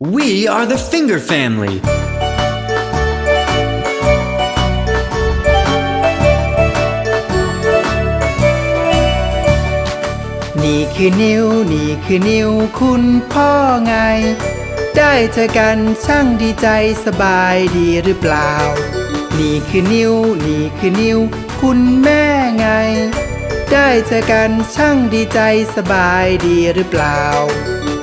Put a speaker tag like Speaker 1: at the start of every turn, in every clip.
Speaker 1: We are the Finger family.
Speaker 2: นี่คือนิ้ว นี่คือนิ้วคุณพ่อไง ได้เจอกันช่างดีใจสบายดีหรือเปล่า นี่คือนิ้ว นี่คือนิ้ว คุณแม่ไง ได้เจอกันช่างดีใจสบายดีหรือเปล่า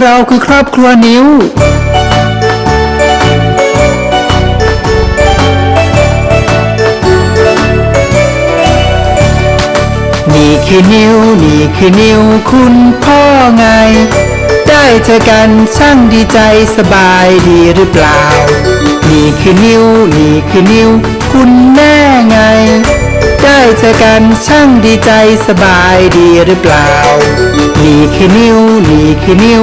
Speaker 2: เราคือครอบครัวนิ้ว นี่คือนิ้ว นี่คือนิ้ว คุณพ่อไง ได้เจอกันช่างดีใจสบายดีหรือเปล่า นี่คือนิ้ว นี่คือนิ้ว คุณแม่ไง ได้เจอกันช่างดีใจสบายดีหรือเปล่านี่คือนิ้วนี่คือนิ้ว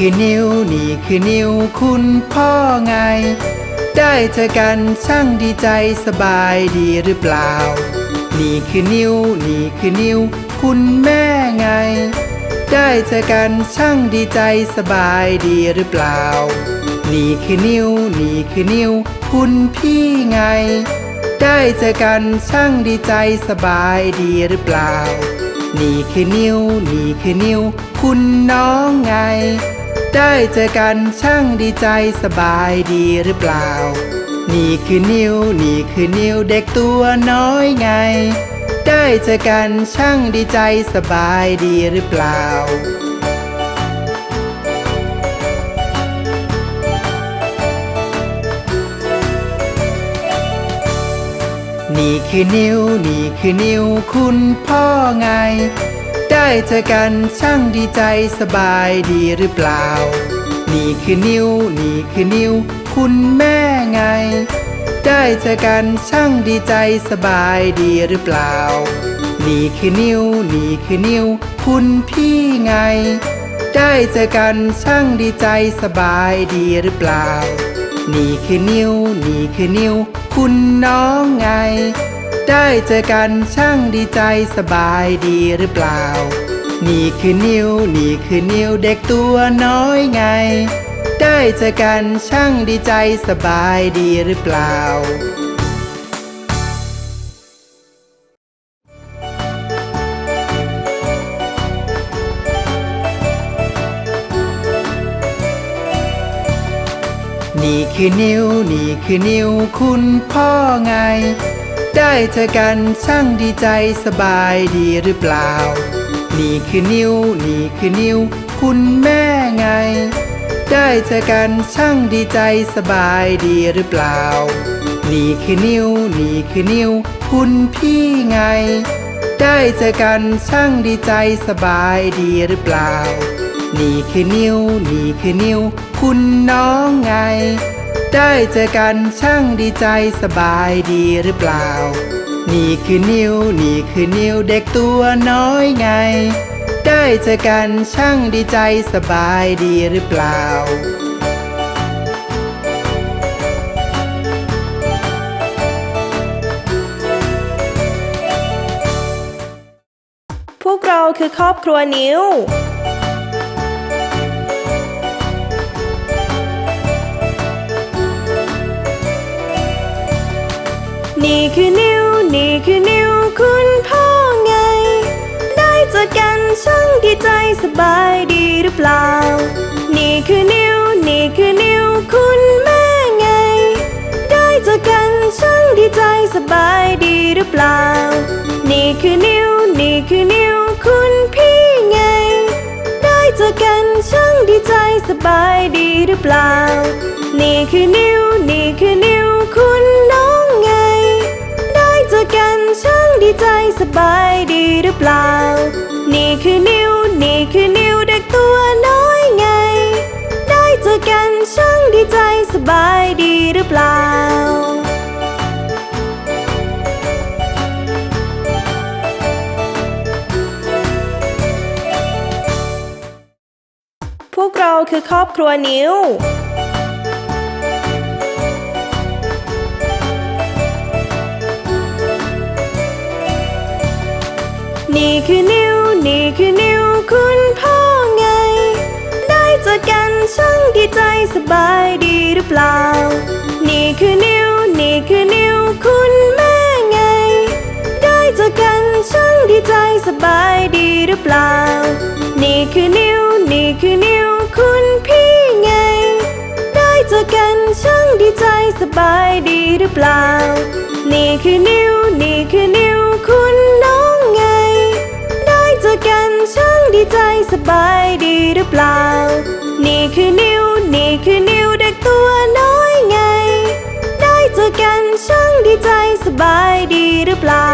Speaker 2: คือนิ้วนี่คือนิ้วคุณพ่อไง ได้เจอกันช่างดีใจสบายดีหรือเปล่า นี่คือนิ้วนี่คือนิ้วคุณแม่ไง ได้เจอกันช่างดีใจสบายดีหรือเปล่า นี่คือนิ้วนี่คือนิ้วคุณพี่ไง ได้เจอกันช่างดีใจสบายดีหรือเปล่า นี่คือนิ้วนี่คือนิ้วคุณน้องไง ได้เจอกันช่างดีใจสบายดีหรือเปล่า นี่คือนิวนี่คือนิวเด็กตัวน้อยไง ได้เจอกันช่างดีใจสบายดีหรือเปล่านี่คือนิ้วนี่คือนิ้วคุณพ่อไง ได้เจอกันช่างดีใจสบายดีหรือเปล่า นี่คือนิ้ว นี่คือนิ้ว คุณแม่ไง ได้เจอกันช่างดีใจสบายดีหรือเปล่า นี่คือนิ้ว นี่คือนิ้ว คุณพี่ไง ได้เจอกันช่างดีใจสบายดีหรือเปล่า นี่คือนิ้ว นี่คือนิ้ว คุณน้องไง ได้เจอกันช่างดีใจสบายดีหรือเปล่า นี่คือนิวนี่คือนิวเด็กตัวน้อยไง ได้เจอกันช่างดีใจสบายดีหรือเปล่านี่คือนิ้วนี่คือนิ้วคุณพ่อไง ได้เจอกันช่างดีใจสบายดีหรือเปล่า นี่คือนิ้ว นี่คือนิ้ว คุณแม่ไง ได้เจอกันช่างดีใจสบายดีหรือเปล่า นี่คือนิ้ว นี่คือนิ้ว คุณพี่ไง ได้เจอกันช่างดีใจสบายดีหรือเปล่า นี่คือนิ้ว นี่คือนิ้ว คุณน้องไง ได้เจอกันช่างดีใจสบายดีหรือเปล่า นี่คือนิ้ว นี่คือนิ้วเด็กตัวน้อยไง ได้เจอกันช่างดีใจสบายดีหรือเปล่า
Speaker 3: พวกเราคือครอบครัวนิ้ว นี่คือนิวคุณพ่อไง ได้เจอกันช่างดีใจสบายดีหรือเปล่า นี่คือนิวนี่คือนิวคุณแม่ไง ได้เจอกันช่างดีใจสบายดีหรือเปล่า นี่คือนิวนี่คือนิวคุณพี่ไง ได้เจอกันช่างดีใจสบายดีหรือเปล่า นี่คือนิวนี่คือนิวคุณ ดีใจสบายดีหรือเปล่า นี่คือนิว นี่คือนิวเด็กตัวน้อยไง ได้เจอกันช่างดีใจสบายดีหรือเปล่า พวกเราคือครอบครัวนิว นี่คือนิวนี่คือนิวคุณพ่อไง ได้เจอกันช่างดีใจสบายดีหรือเปล่า นี่คือนิวนี่คือนิวคุณแม่ไง ได้เจอกันช่างดีใจสบายดีหรือเปล่า นี่คือนิวนี่คือนิวคุณพี่ไง ได้เจอกันช่างดีใจสบายดีหรือเปล่า นี่คือนิว ดีใจสบายดีหรือเปล่า นี่คือนิว นี่คือนิวเด็กตัวน้อยไง ได้เจอกันช่างดีใจสบายดีหรือเปล่า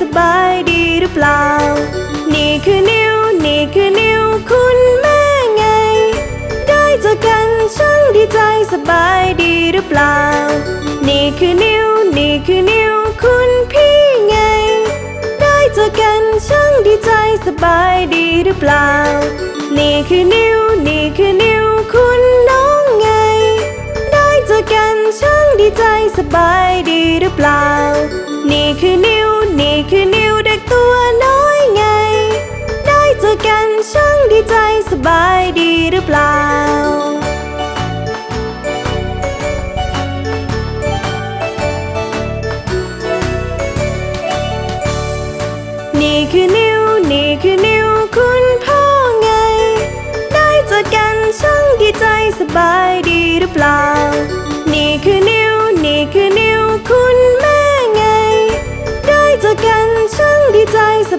Speaker 3: สบายดีหรือเปล่า นี่คือนิวนี่คือนิวคุณแม่ไง ได้เจอกันช่างดีใจสบายดีหรือเปล่า นี่คือนิวนี่คือนิวคุณพี่ไง ได้เจอกันช่างดีใจสบายดีหรือเปล่า นี่คือนิวนี่คือนิวคุณน้องไง ได้เจอกันช่างดีใจสบายดีหรือเปล่า นี่คือนิวนี่คือนิวเด็กตัวน้อยไง ได้เจอกันช่างดีใจสบายดีหรือเปล่า นี่คือนิวนี่คือนิวคุณพ่อไง ได้เจอกันช่างดีใจสบายดีหรือเปล่า นี่คือนิว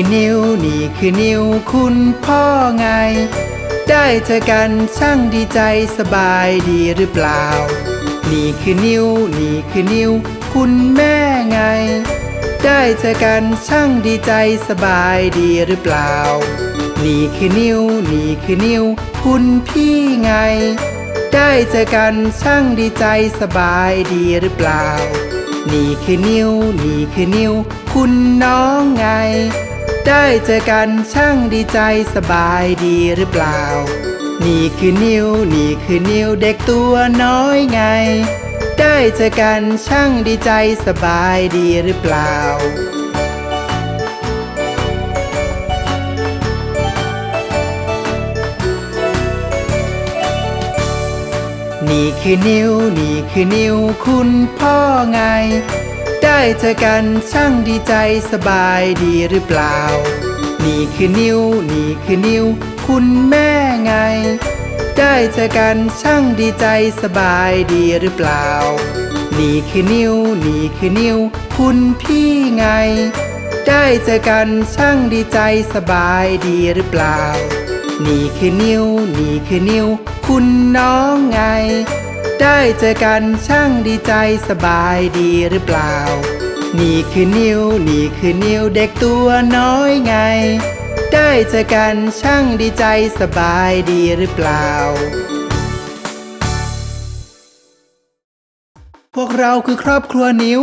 Speaker 2: คือนิ้วนี่คือนิ้วคุณพ่อไง ได้เจอกันช่างดีใจสบายดีหรือเปล่า นี่คือนิ้วนี่คือนิ้วคุณแม่ไง ได้เจอกันช่างดีใจสบายดีหรือเปล่า นี่คือนิ้วนี่คือนิ้วคุณพี่ไง ได้เจอกันช่างดีใจสบายดีหรือเปล่า นี่คือนิ้วนี่คือนิ้วคุณน้องไง ได้เจอกันช่างดีใจสบายดีหรือเปล่า นี่คือนิวนี่คือนิวเด็กตัวน้อยไง ได้เจอกันช่างดีใจสบายดีหรือเปล่านี่คือนิวนี่คือนิวคุณพ่อไง ได้เจอกันช่างดีใจสบายดีหรือเปล่า นี่คือนิ้ว นี่คือนิ้ว คุณแม่ไง ได้เจอกันช่างดีใจสบายดีหรือเปล่า นี่คือนิ้ว นี่คือนิ้ว คุณพี่ไง ได้เจอกันช่างดีใจสบายดีหรือเปล่า นี่คือนิ้ว นี่คือนิ้ว คุณน้องไง ได้เจอกันช่างดีใจสบายดีหรือเปล่า นี่คือนิ้วนี่คือนิ้วเด็กตัวน้อยไง ได้เจอกันช่างดีใจสบายดีหรือเปล่า พวกเราคือครอบครัวนิ้ว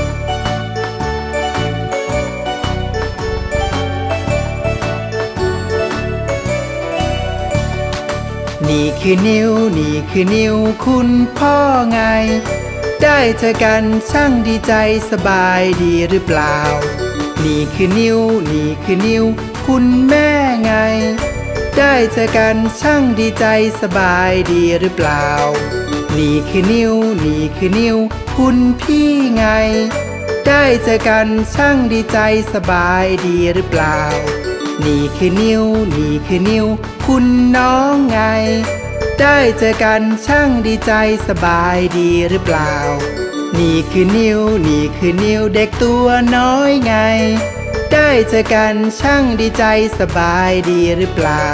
Speaker 2: นี่คือนิ้ว นี่คือนิ้วคุณพ่อไง ได้เจอกันช่างดีใจสบายดีหรือเปล่า นี่คือนิ้ว นี่คือนิ้ว คุณแม่ไง ได้เจอกันช่างดีใจสบายดีหรือเปล่า นี่คือนิ้ว นี่คือนิ้ว คุณพี่ไง ได้เจอกันช่างดีใจสบายดีหรือเปล่า นี่คือนิ้ว นี่คือนิ้วคุณน้องไง ได้เจอกันช่างดีใจสบายดีหรือเปล่า นี่คือนิ้วนี่คือนิ้วเด็กตัวน้อยไง ได้เจอกันช่างดีใจสบายดีหรือเปล่า